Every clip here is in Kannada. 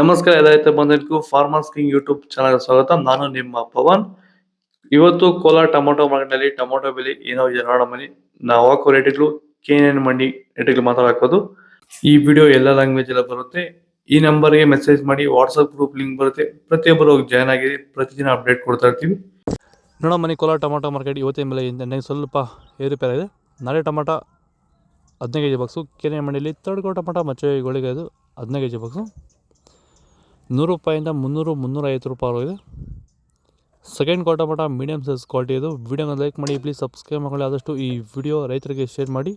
ನಮಸ್ಕಾರ ಎಲ್ಲ ರೈತ ಫಾರ್ಮರ್ಸ್ ಕಿಂಗ್ ಯೂಟ್ಯೂಬ್ ಚಾನಲ್ ಸ್ವಾಗತ. ನಾನು ನಿಮ್ಮ ಪವನ್. ಇವತ್ತು ಕೋಲಾರ ಟೊಮೊಟೊ ಮಾರ್ಕೆಟ್ನಲ್ಲಿ ಟೊಮೊಟೊ ಬೆಲೆ ಏನೋ ಇದೆ ನೋಡೋ ಮನಿ ನಾವು ಹಾಕೋ ರೇಟ್ಗಳು ಕೆ ಮಂಡಿ ರೇಟ್ಗಳು ಮಾತಾಡೋದು ಈ ವಿಡಿಯೋ ಎಲ್ಲ ಲ್ಯಾಂಗ್ವೇಜ್ ಎಲ್ಲ ಬರುತ್ತೆ. ಈ ನಂಬರ್ಗೆ ಮೆಸೇಜ್ ಮಾಡಿ ವಾಟ್ಸಪ್ ಗ್ರೂಪ್ ಲಿಂಕ್ ಬರುತ್ತೆ. ಪ್ರತಿಯೊಬ್ಬರು ಹೋಗಿ ಜಾಯ್ನ್ ಆಗಿ ಪ್ರತಿದಿನ ಅಪ್ಡೇಟ್ ಕೊಡ್ತಾ ಇರ್ತೀವಿ. ನೋಡೋ ಮನಿ ಕೋಲಾರ ಟೊಮೊಟೊ ಮಾರ್ಕೆಟ್ ಇವತ್ತಿನ ಮೇಲೆ ನನಗೆ ಸ್ವಲ್ಪ ಏರುಪೇರ ಇದೆ ನಾಳೆ ಟೊಮೊಟೊ ಹದಿನೈದು ಕೆ ಜಿ ಬಾಕ್ಸು ಕೆರೆ ತರ್ಡ್ ಟೊಮೊಟೊ ಮಚ್ಚೆ ಗೋಳಿಗೆ ಅದು ಹದಿನೈದು ಕೆ ಜಿ ಬಾಕ್ಸು ನೂರು ರೂಪಾಯಿಂದ ಮುನ್ನೂರು ಮುನ್ನೂರೈವತ್ತು ರೂಪಾಯಿ ಇದೆ. ಸೆಕೆಂಡ್ ಕ್ವಾರ್ಟರ್ ಮಟ್ಟ ಮೀಡಿಯಮ್ ಸೈಜ್ ಕ್ವಾಲಿಟಿ ಇದು. ವೀಡಿಯೋನ ಲೈಕ್ ಮಾಡಿ ಪ್ಲೀಸ್ ಸಬ್ಸ್ಕ್ರೈಬ್ ಮಾಡಿ ಆದಷ್ಟು ಈ ವಿಡಿಯೋ ರೈತರಿಗೆ ಶೇರ್ ಮಾಡಿ.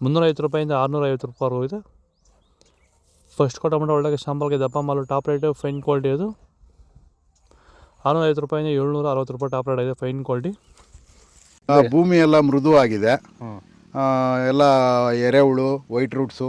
ಮುನ್ನೂರೈವತ್ತು ರೂಪಾಯಿಂದ ಆರುನೂರ ಐವತ್ತು ರೂಪಾಯಿ ಇದೆ. ಫಸ್ಟ್ ಕ್ವಾರ್ಟರ್ ಮಟ್ಟ ಒಳ್ಳೆ ಶಾಂಬಲ್ಗೆ ದಪ್ಪ ಮಾಲು ಟಾಪ್ ರೇಟ್ ಫೈನ್ ಕ್ವಾಲಿಟಿ ಅದು ಆರುನೂರ ಐವತ್ತು ರೂಪಾಯಿಂದ ಏಳ್ನೂರ ಅರವತ್ತು ರೂಪಾಯಿ ಟಾಪ್ ರೇಟ್ ಇದೆ ಫೈನ್ ಕ್ವಾಲಿಟಿ ಆ, ಭೂಮಿ ಎಲ್ಲ ಮೃದುವಾಗಿದೆ. ಆ, ಎಲ್ಲ ಎರೆಹುಳು ವೈಟ್ ರೂಟ್ಸು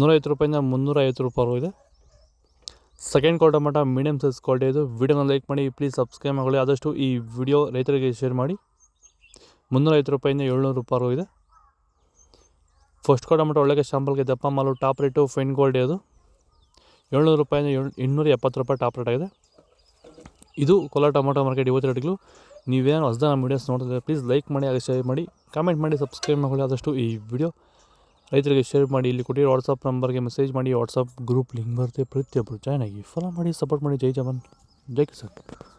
ನೂರೈವತ್ತು ರೂಪಾಯಿಂದ ಮುನ್ನೂರೈವತ್ತು ರೂಪಾಯಿ ಇದೆ. ಸೆಕೆಂಡ್ ಕ್ವಾರ್ಟರ್ ಮಟ್ಟ ಮೀಡಿಯಮ್ ಸೈಜ್ ಕ್ವಾಲಿಟಿ ಇದು. ವೀಡಿಯೋನ ಲೈಕ್ ಮಾಡಿ ಪ್ಲೀಸ್ ಸಬ್ಸ್ಕ್ರೈಬ್ ಮಾಡಿ ಆದಷ್ಟು ಈ ವಿಡಿಯೋ ರೈತರಿಗೆ ಶೇರ್ ಮಾಡಿ. ಮುನ್ನೂರೈವತ್ತು ರೂಪಾಯಿಂದ ಏಳ್ನೂರು ರೂಪಾಯಿ ಇದೆ. ಫಸ್ಟ್ ಕ್ವಾರ್ಟರ್ ಮಟ್ಟ ಒಳ್ಳೆಗೆ ಶಾಂಪಲ್ಗೆ ದಪ್ಪ ಮಾಲು ಟಾಪ್ ರೇಟು ಫೈನ್ ಕ್ವಾಲಿಟಿ ಅದು. ಏಳ್ನೂರು ರೂಪಾಯಿಂದ ಏಳು, ಇನ್ನೂರ ಎಪ್ಪತ್ತು ರೂಪಾಯಿ ಟಾಪ್ ರೇಟ್ ಆಗಿದೆ. ಇದು ಕೋಲಾರ ಟೊಮೊಟೊ ಮಾರ್ಕೆಟ್ ಇವತ್ತು ರೇಟ್ಗಳು. ನೀವೇನು ಹೊಸದ ನಮ್ಮ ವೀಡಿಯೋಸ್ ನೋಡಿದ್ರೆ ಪ್ಲೀಸ್ ಲೈಕ್ ಮಾಡಿ, ಹಾಗೆ ಶೇರ್ ಮಾಡಿ ಕಾಮೆಂಟ್ ಮಾಡಿ ಸಬ್ಸ್ಕ್ರೈಬ್ ಮಾಡಿ ಆದಷ್ಟು ಈ ವಿಡಿಯೋ ರೈತರಿಗೆ ಶೇರ್ ಮಾಡಿ, ಇಲ್ಲಿ ಕೊಟ್ಟಿರೋ ವಾಟ್ಸಪ್ ನಂಬರ್ಗೆ ಮೆಸೇಜ್ ಮಾಡಿ ವಾಟ್ಸಪ್ ಗ್ರೂಪ್ ಲಿಂಕ್ ಬರುತ್ತೆ ಪ್ರತಿಯೊಬ್ಬರು ಜಾಯ್ನ್ ಆಗಿ. ಫಾಲೋ ಮಾಡಿ ಸಪೋರ್ಟ್ ಮಾಡಿ. ಜೈ ಜವಾನ್. ಜೈ ಕಿಸಾನ್.